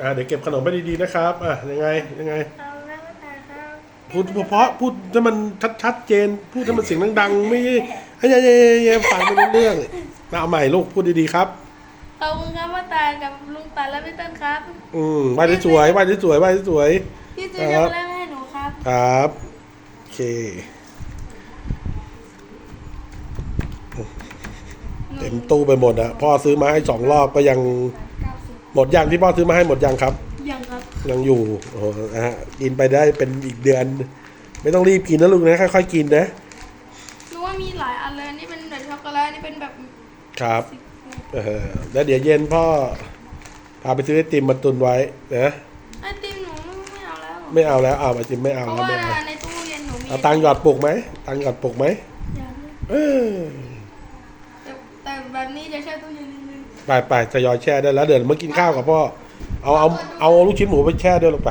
อ่าเดี๋ยวเก็บขนมไปดีๆนะครับอะยังไงยังไง เอาแล้วก็ตายครับ พูดเพราะๆพูดให้มันชัดๆเจน พูดให้มันเสียงดังๆไม่ไอ้เย้ๆๆฟังไม่รู้เรื่องเอาใหม่ลูกพูดดีๆครับ ขอบคุณครับว่าตายกับลุงตาและพี่เต้นครับ อืมไหว้สวยๆไหว้สวยๆไหว้สวย ที่ซื้อช็อกโกแลตมาให้หนูครับ ๆครับโอเคเต็มตู้ไปหมดอะพ่อซื้อมาให้สองรอบก็ยังเก้าสิบ หมดยังที่พ่อซื้อมาให้หมดยังครับ ยังครับ ยังอยู่โอ้โหนะฮะกินไปได้เป็นอีกเดือน ไม่ต้องรีบกินนะลูกนะค่อยๆกินนะหนูว่ามีหลายอันเลยอันนี่เป็นแบบช็อกโกแลตอันนี่เป็นแบบครับเออแล้วเดี๋ยวเย็นพ่อพาไปซื้อไอติมมาตุนไว้นะไอติมหนูไม่เอาแล้ว ไม่เอาแล้วเอาไอติมไม่เอาเพราะแล้วว่าไม่เอาในตู้เย็นหนูมีเอาตังค์หยอดปลุกไหมตังค์หยอดปลุกไหมอยากเลยเออ แต่แต่แบบนี้จะใช้ตู้เย็นนิดนึง ไปไปทยอยแช่ได้แล้วเดี๋ยวมากินข้าวกับพ่อ เอาเอาเอาลูกชิ้นหมูไปแช่ด้วยลงไป